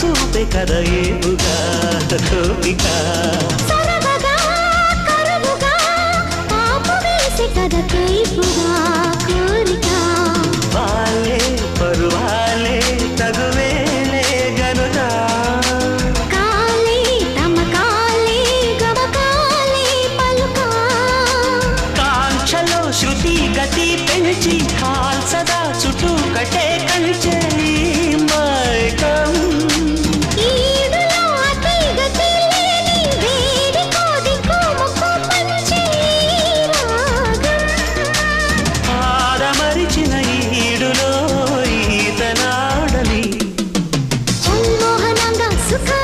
చూపే కథ ఏపుగా కోపిక సదా 深い